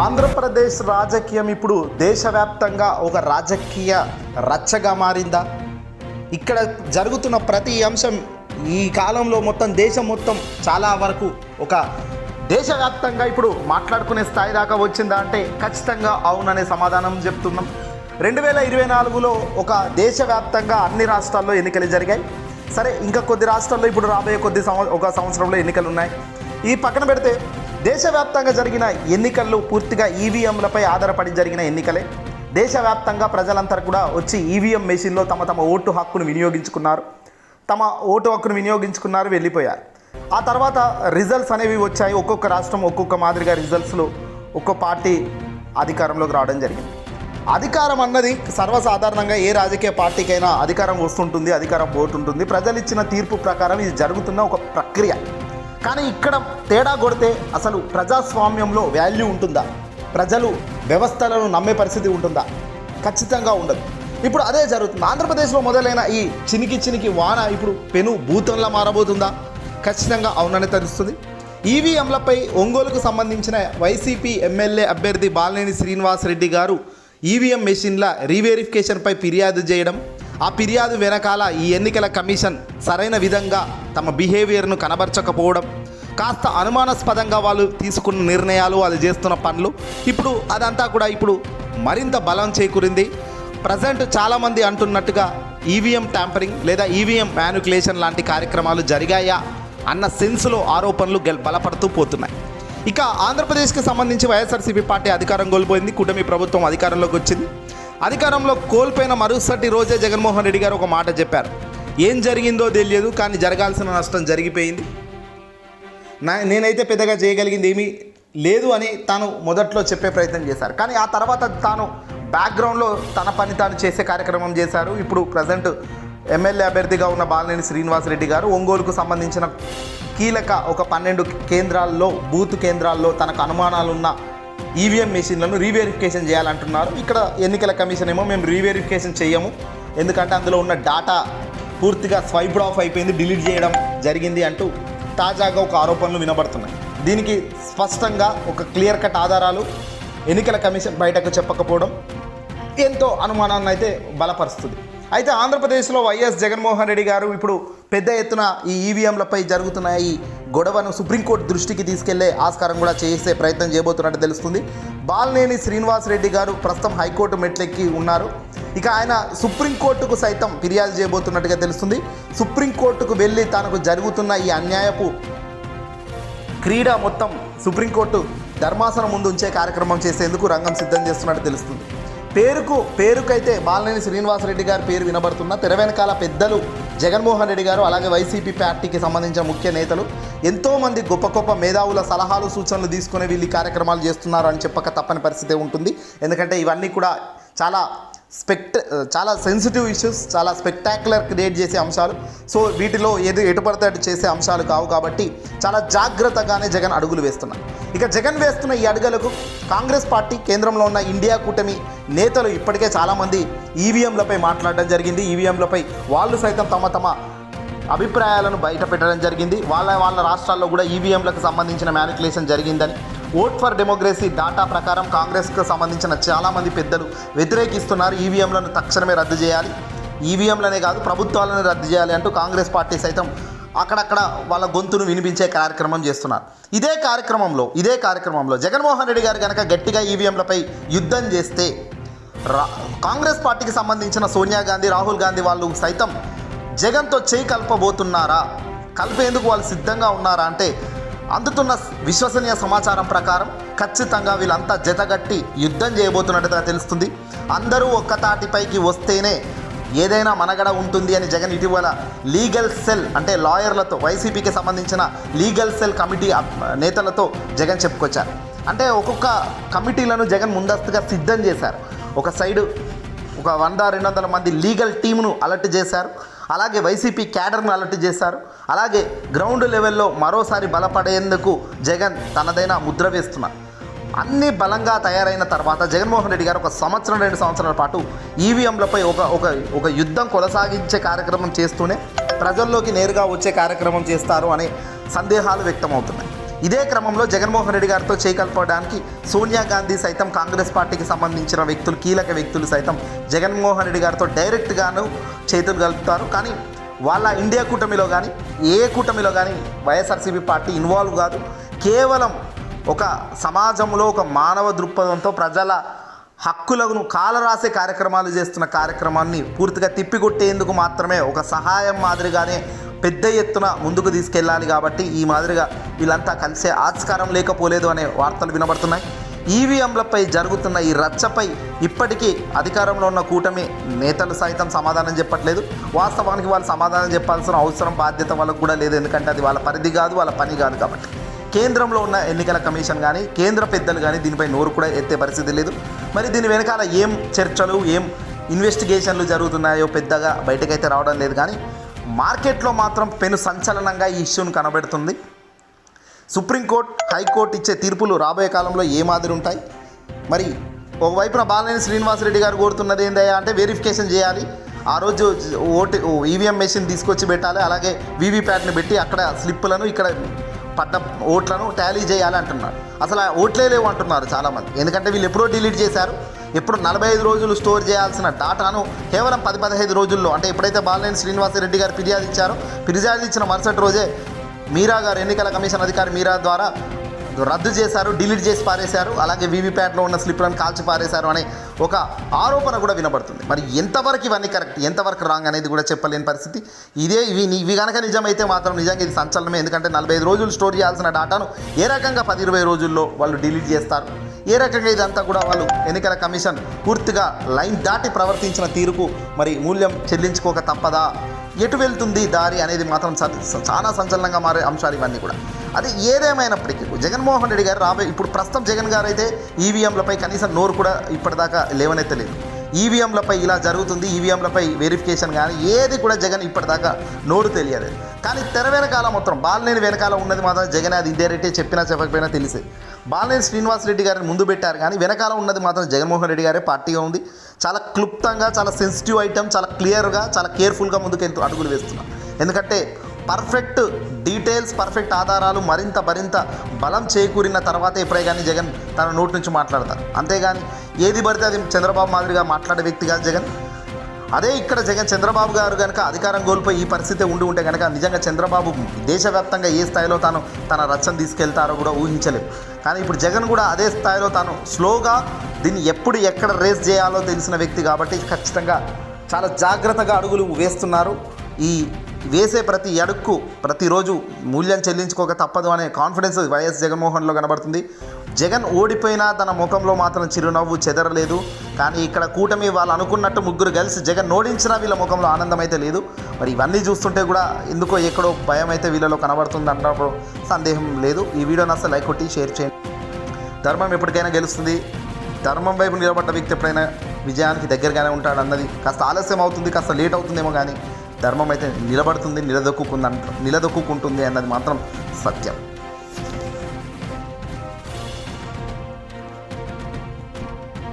ఆంధ్రప్రదేశ్ రాజకీయం ఇప్పుడు దేశవ్యాప్తంగా ఒక రాజకీయ రచ్చగా మారిందా? ఇక్కడ జరుగుతున్న ప్రతి అంశం ఈ కాలంలో మొత్తం దేశం మొత్తం చాలా వరకు ఒక దేశవ్యాప్తంగా ఇప్పుడు మాట్లాడుకునే స్థాయి దాకా వచ్చిందా అంటే ఖచ్చితంగా అవుననే సమాధానం చెప్తున్నాం. రెండు వేల ఇరవై నాలుగులో ఒక దేశవ్యాప్తంగా అన్ని రాష్ట్రాల్లో ఎన్నికలు జరిగాయి. సరే ఇంకా కొద్ది రాష్ట్రాల్లో ఇప్పుడు రాబోయే కొద్ది సంవ ఒక సంవత్సరంలో ఎన్నికలు ఉన్నాయి. ఈ పక్కన పెడితే దేశవ్యాప్తంగా జరిగిన ఎన్నికలు పూర్తిగా ఈవీఎంలపై ఆధారపడి జరిగిన ఎన్నికలే. దేశవ్యాప్తంగా ప్రజలంతా కూడా వచ్చి ఈవీఎం మెషిన్లో తమ తమ ఓటు హక్కును వినియోగించుకున్నారు. తమ ఓటు హక్కును వినియోగించుకున్నారు వెళ్ళిపోయారు. ఆ తర్వాత రిజల్ట్స్ అనేవి వచ్చాయి. ఒక్కొక్క రాష్ట్రం ఒక్కొక్క మాదిరిగా రిజల్ట్స్లో ఒక్కో పార్టీ అధికారంలోకి రావడం జరిగింది. అధికారం అన్నది సర్వసాధారణంగా ఏ రాజకీయ పార్టీకైనా అధికారం వస్తుంటుంది అధికారం పోతుంటుంది ప్రజలు ఇచ్చిన తీర్పు ప్రకారం ఇది జరుగుతున్న ఒక ప్రక్రియ. కానీ ఇక్కడ తేడా కొడితే అసలు ప్రజాస్వామ్యంలో వాల్యూ ఉంటుందా? ప్రజలు వ్యవస్థలను నమ్మే పరిస్థితి ఉంటుందా? ఖచ్చితంగా ఉండదు. ఇప్పుడు అదే జరుగుతుంది. ఆంధ్రప్రదేశ్లో మొదలైన ఈ చినికి చినికి వాన ఇప్పుడు పెను భూతంలా మారబోతుందా? ఖచ్చితంగా అవునని తెలుస్తుంది ఈవీఎంలపై ఒంగోలుకు సంబంధించిన వైసీపీ ఎమ్మెల్యే అభ్యర్థి బాలినేని శ్రీనివాస్ రెడ్డి గారు ఈవీఎం మెషిన్ల రీవెరిఫికేషన్పై ఫిర్యాదు చేయడం ఆ ఫిర్యాదు వెనకాల ఈ ఎన్నికల కమిషన్ సరైన విధంగా తమ బిహేవియర్ను కనబరచకపోవడం కాస్త అనుమానాస్పదంగా వాళ్ళు తీసుకున్న నిర్ణయాలు వాళ్ళు చేస్తున్న పనులు. ఇప్పుడు అదంతా కూడా ఇప్పుడు మరింత బలం చేకూరింది. ప్రజెంట్ చాలామంది అంటున్నట్టుగా ఈవీఎం ట్యాంపరింగ్ లేదా ఈవీఎం మ్యానుకులేషన్ లాంటి కార్యక్రమాలు జరిగాయా అన్న సెన్స్లో ఆరోపణలు గెల్ బలపడుతూ పోతున్నాయి. ఇక ఆంధ్రప్రదేశ్కి సంబంధించి వైఎస్ఆర్సీపీ పార్టీ అధికారం కోల్పోయింది. కూటమి ప్రభుత్వం అధికారంలోకి వచ్చింది. అధికారంలో కోల్పోయిన మరుసటి రోజే జగన్మోహన్ రెడ్డి గారు ఒక మాట చెప్పారు. ఏం జరిగిందో తెలియదు కానీ జరగాల్సిన నష్టం జరిగిపోయింది. నా నేనైతే పెద్దగా చేయగలిగింది ఏమీ లేదు అని తాను మొదట్లో చెప్పే ప్రయత్నం చేశారు. కానీ ఆ తర్వాత తాను బ్యాక్గ్రౌండ్లో తన పని తాను చేసే కార్యక్రమం చేశారు. ఇప్పుడు ప్రజెంట్ ఎమ్మెల్యే అభ్యర్థిగా ఉన్న బాలినేని శ్రీనివాసరెడ్డి గారు ఒంగోలుకు సంబంధించిన కీలక ఒక పన్నెండు కేంద్రాల్లో బూత్ కేంద్రాల్లో తనకు అనుమానాలున్న ఈవీఎం మెషిన్లను రీవెరిఫికేషన్ చేయాలంటున్నారు. ఇక్కడ ఎన్నికల కమిషన్ ఏమో మేము రీవెరిఫికేషన్ చేయము ఎందుకంటే అందులో ఉన్న డాటా పూర్తిగా స్వైప్డ్ ఆఫ్ అయిపోయింది డిలీట్ చేయడం జరిగింది అంటూ తాజాగా ఒక ఆరోపణలు వినబడుతున్నాయి. దీనికి స్పష్టంగా ఒక క్లియర్ కట్ ఆధారాలు ఎన్నికల కమిషన్ బయటకు చెప్పకపోవడం ఎంతో అనుమానాన్ని అయితే బలపరుస్తుంది. అయితే ఆంధ్రప్రదేశ్లో వైఎస్ జగన్మోహన్ రెడ్డి గారు ఇప్పుడు పెద్ద ఎత్తున ఈ ఈవీఎంలపై జరుగుతున్న ఈ గొడవను సుప్రీంకోర్టు దృష్టికి తీసుకెళ్ళే ఆస్కారం కూడా చేసే ప్రయత్నం చేయబోతున్నట్టు తెలుస్తుంది. బాలనేని శ్రీనివాస్ రెడ్డి గారు ప్రస్తుతం హైకోర్టు మెట్లెక్కి ఉన్నారు. ఇక ఆయన సుప్రీంకోర్టుకు సైతం ఫిర్యాదు చేయబోతున్నట్టుగా తెలుస్తుంది. సుప్రీంకోర్టుకు వెళ్ళి తనకు జరుగుతున్న ఈ అన్యాయపు క్రీడ మొత్తం సుప్రీంకోర్టు ధర్మాసనం ముందు ఉంచే కార్యక్రమం చేసేందుకు రంగం సిద్ధం చేస్తున్నట్టు తెలుస్తుంది. పేరుకు పేరుకైతే బాలినేని శ్రీనివాసరెడ్డి గారి పేరు వినబడుతున్న తెర వెనకాల పెద్దలు జగన్మోహన్ రెడ్డి గారు అలాగే వైసీపీ పార్టీకి సంబంధించిన ముఖ్య నేతలు ఎంతోమంది గొప్ప గొప్ప మేధావుల సలహాలు సూచనలు తీసుకుని వీళ్ళు కార్యక్రమాలు చేస్తున్నారు అని చెప్పక తప్పని పరిస్థితి ఉంటుంది. ఎందుకంటే ఇవన్నీ కూడా చాలా స్పెక్ట్ చాలా సెన్సిటివ్ ఇష్యూస్ చాలా స్పెక్టాక్యులర్ క్రియేట్ చేసే అంశాలు. సో వీటిలో ఏది ఎటుపడితే అటు చేసే అంశాలు కావు కాబట్టి చాలా జాగ్రత్తగానే జగన్ అడుగులు వేస్తున్నారు. ఇక జగన్ వేస్తున్న ఈ అడుగులకు కాంగ్రెస్ పార్టీ కేంద్రంలో ఉన్న ఇండియా కూటమి నేతలు ఇప్పటికే చాలామంది ఈవీఎంలపై మాట్లాడడం జరిగింది. ఈవీఎంలపై వాళ్ళు సైతం తమ తమ అభిప్రాయాలను బయట పెట్టడం జరిగింది. వాళ్ళ వాళ్ళ రాష్ట్రాల్లో కూడా ఈవీఎంలకు సంబంధించిన మ్యానికులేషన్ జరిగిందని ఓట్ ఫర్ డెమోక్రసీ డాటా ప్రకారం కాంగ్రెస్కు సంబంధించిన చాలామంది పెద్దలు వ్యతిరేకిస్తున్నారు. ఈవీఎంలను తక్షణమే రద్దు చేయాలి. ఈవీఎంలనే కాదు ప్రభుత్వాలను రద్దు చేయాలి అంటూ కాంగ్రెస్ పార్టీ సైతం అక్కడక్కడ వాళ్ళ గొంతును వినిపించే కార్యక్రమం చేస్తున్నారు. ఇదే కార్యక్రమంలో ఇదే కార్యక్రమంలో జగన్మోహన్ రెడ్డి గారు కనుక గట్టిగా ఈవీఎంలపై యుద్ధం చేస్తే రా కాంగ్రెస్ పార్టీకి సంబంధించిన సోనియా గాంధీ రాహుల్ గాంధీ వాళ్ళు సైతం జగన్తో చేయి కలపబోతున్నారా? కలిపేందుకు వాళ్ళు సిద్ధంగా ఉన్నారా అంటే అందుతున్న విశ్వసనీయ సమాచారం ప్రకారం ఖచ్చితంగా వీళ్ళంతా జతగట్టి యుద్ధం చేయబోతున్నట్టుగా తెలుస్తుంది. అందరూ ఒక్క తాటిపైకి వస్తేనే ఏదైనా మనగడ ఉంటుంది అని జగన్ ఇటీవల లీగల్ సెల్ అంటే లాయర్లతో వైసీపీకి సంబంధించిన లీగల్ సెల్ కమిటీ నేతలతో జగన్ చెప్పుకొచ్చారు. అంటే ఒక్కొక్క కమిటీలను జగన్ ముందస్తుగా సిద్ధం చేశారు. ఒక సైడు ఒక వంద రెండు వందల మంది లీగల్ టీమును అలర్ట్ చేశారు. అలాగే వైసీపీ క్యాడర్ను అలర్ట్ చేశారు. అలాగే గ్రౌండ్ లెవెల్లో మరోసారి బలపడేందుకు జగన్ తనదైన ముద్ర వేస్తున్నారు. అన్ని బలంగా తయారైన తర్వాత జగన్మోహన్ రెడ్డి గారు ఒక సంవత్సరం రెండు సంవత్సరాల పాటు ఈవీఎంలపై ఒక ఒక ఒక యుద్ధం కొనసాగించే కార్యక్రమం చేస్తూనే ప్రజల్లోకి నేరుగా వచ్చే కార్యక్రమం చేస్తారు అనే సందేహాలు వ్యక్తమవుతున్నాయి. ఇదే క్రమంలో జగన్మోహన్ రెడ్డి గారితో చేకల్పడానికి సోనియా గాంధీ సైతం కాంగ్రెస్ పార్టీకి సంబంధించిన వ్యక్తులు కీలక వ్యక్తులు సైతం జగన్మోహన్ రెడ్డి గారితో డైరెక్ట్గాను చేతులు కలుపుతారు. కానీ వాళ్ళ ఇండియా కూటమిలో కానీ ఏ కూటమిలో కానీ వైఎస్ఆర్సీపీ పార్టీ ఇన్వాల్వ్ కాదు. కేవలం ఒక సమాజంలో ఒక మానవ దృక్పథంతో ప్రజల హక్కులను కాలరాసే కార్యక్రమాలు చేస్తున్న కార్యక్రమాన్ని పూర్తిగా తిప్పికొట్టేందుకు మాత్రమే ఒక సహాయం మాదిరిగానే పెద్ద ఎత్తున ముందుకు తీసుకెళ్ళాలి కాబట్టి ఈ మాదిరిగా వీళ్ళంతా కలిసే ఆస్కారం లేకపోలేదు అనే వార్తలు వినబడుతున్నాయి. ఈవీఎంలపై జరుగుతున్న ఈ రచ్చపై ఇప్పటికీ అధికారంలో ఉన్న కూటమి నేతలు సైతం సమాధానం చెప్పట్లేదు. వాస్తవానికి వాళ్ళు సమాధానం చెప్పాల్సిన అవసరం బాధ్యత వాళ్ళకు కూడా లేదు. ఎందుకంటే అది వాళ్ళ పరిధి కాదు వాళ్ళ పని కాదు కాబట్టి. కేంద్రంలో ఉన్న ఎన్నికల కమిషన్ కానీ కేంద్ర పెద్దలు కానీ దీనిపై నోరు కూడా ఎత్తే పరిస్థితి లేదు. మరి దీని వెనకాల ఏం చర్చలు ఏం ఇన్వెస్టిగేషన్లు జరుగుతున్నాయో పెద్దగా బయటకైతే రావడం లేదు. కానీ మార్కెట్లో మాత్రం పెను సంచలనంగా ఈ ఇష్యూను కనబెడుతుంది. సుప్రీంకోర్టు హైకోర్టు ఇచ్చే తీర్పులు రాబోయే కాలంలో ఏ మాదిరి ఉంటాయి? మరి ఒకవైపున బాలనేని శ్రీనివాసరెడ్డి గారు కోరుతున్నది ఏందయ్యా అంటే వెరిఫికేషన్ చేయాలి. ఆ రోజు ఓటు ఈవీఎం మెషిన్ తీసుకొచ్చి పెట్టాలి. అలాగే వీవీప్యాట్ని పెట్టి అక్కడ స్లిప్పులను ఇక్కడ పడ్డ ఓట్లను టాలీ చేయాలి అంటున్నారు. అసలు ఆ ఓట్లే లేవు అంటున్నారు చాలామంది. ఎందుకంటే వీళ్ళు ఎప్పుడో డిలీట్ చేశారు. ఎప్పుడు నలభై ఐదు రోజులు స్టోర్ చేయాల్సిన డాటాను కేవలం పది పదహైదు రోజుల్లో అంటే ఎప్పుడైతే బాలినేని శ్రీనివాసరెడ్డి గారు ఫిర్యాదు ఇచ్చారో ఫిర్యాదు ఇచ్చిన మరుసటి రోజే మీరా గారు ఎన్నికల కమిషన్ అధికారి మీరా ద్వారా రద్దు చేశారు డిలీట్ చేసి పారేశారు. అలాగే వీవీప్యాట్లో ఉన్న స్లిప్లను కాల్చి పారేశారు అనే ఒక ఆరోపణ కూడా వినబడుతుంది. మరి ఎంతవరకు ఇవన్నీ కరెక్ట్ ఎంతవరకు రాంగ్ అనేది కూడా చెప్పలేని పరిస్థితి. ఇదే ఇవి ఇవి కనుక నిజమైతే మాత్రం నిజంగా ఇది సంచలనమే. ఎందుకంటే నలభై ఐదు రోజులు స్టోర్ చేయాల్సిన డాటాను ఏ రకంగా పది ఇరవై రోజుల్లో వాళ్ళు డిలీట్ చేస్తారు? ఏ రకంగా ఇదంతా కూడా వాళ్ళు ఎన్నికల కమిషన్ పూర్తిగా లైన్ దాటి ప్రవర్తించిన తీరుకు మరి మూల్యం చెల్లించుకోక తప్పదా? ఎటు వెళ్తుంది దారి అనేది మాత్రం చాలా సంచలనంగా మారే అంశాలు ఇవన్నీ కూడా. అది ఏదేమైనప్పటికీ జగన్మోహన్ రెడ్డి గారు రాబోయే ఇప్పుడు ప్రస్తుతం జగన్ గారు అయితే ఈవీఎంలపై కనీసం నోరు కూడా ఇప్పటిదాకా లేవనెత్తలేదు ఈవీఎంలపై ఇలా జరుగుతుంది ఈవీఎంలపై వెరిఫికేషన్ కానీ ఏది కూడా జగన్ ఇప్పటిదాకా నోరు తెలియదు కానీ తెర వెనకాల మొత్తం బాలనేని వెనకాల ఉన్నది మాత్రం జగన్ అది ఇండైరెక్టే చెప్పినా చెప్పకపోయినా తెలిసే. బాలనేని శ్రీనివాస్ రెడ్డి గారిని ముందు పెట్టారు కానీ వెనకాల ఉన్నది మాత్రం జగన్మోహన్ రెడ్డి గారే పార్టీగా ఉంది. చాలా క్లుప్తంగా చాలా సెన్సిటివ్ ఐటమ్ చాలా క్లియర్గా చాలా కేర్ఫుల్గా ముందుకు అడుగులు వేస్తున్నాం. ఎందుకంటే పర్ఫెక్ట్ డీటెయిల్స్ పర్ఫెక్ట్ ఆధారాలు మరింత మరింత బలం చేకూరిన తర్వాత ఎప్పుడే కానీ జగన్ తన నోటి నుంచి మాట్లాడతారు. అంతేగాని ఏది పడితే అది చంద్రబాబు మాదిరిగా మాట్లాడే వ్యక్తి కాదు జగన్. అదే ఇక్కడ జగన్ చంద్రబాబు గారు కనుక అధికారం కోల్పోయి ఈ పరిస్థితి ఉండి ఉంటే కనుక నిజంగా చంద్రబాబు దేశవ్యాప్తంగా ఏ స్థాయిలో తాను తన రచ్చను తీసుకెళ్తారో కూడా ఊహించలేము కానీ ఇప్పుడు జగన్ కూడా అదే స్థాయిలో తాను స్లోగా దీన్ని ఎప్పుడు ఎక్కడ రేస్ చేయాలో తెలిసిన వ్యక్తి కాబట్టి ఖచ్చితంగా చాలా జాగ్రత్తగా అడుగులు వేస్తున్నారు. ఈ వేసే ప్రతి అడుక్కు ప్రతిరోజు మూల్యం చెల్లించుకోక తప్పదు అనే కాన్ఫిడెన్స్ వైఎస్ జగన్మోహన్లో కనబడుతుంది. జగన్ ఓడిపోయినా తన ముఖంలో మాత్రం చిరునవ్వు చెదరలేదు. కానీ ఇక్కడ కూటమి వాళ్ళు అనుకున్నట్టు ముగ్గురు కలిసి జగన్ ఓడించినా వీళ్ళ ముఖంలో ఆనందం అయితే లేదు. మరి ఇవన్నీ చూస్తుంటే కూడా ఎందుకో ఎక్కడో భయం అయితే వీళ్ళలో కనబడుతుంది అన్నప్పుడు సందేహం లేదు. ఈ వీడియోని అసలు లైక్ కొట్టి షేర్ చేయండి. ధర్మం ఎప్పటికైనా గెలుస్తుంది. ధర్మం వైపు నిలబడ్డ వ్యక్తి ఎప్పుడైనా విజయానికి దగ్గరగానే ఉంటాడు అన్నది కాస్త ఆలస్యం అవుతుంది కాస్త లేట్ అవుతుందేమో కానీ ధర్మం అయితే నిలబడుతుంది నిలదొక్కుంది నిలదొక్కుంటుంది అన్నది మాత్రం సత్యం.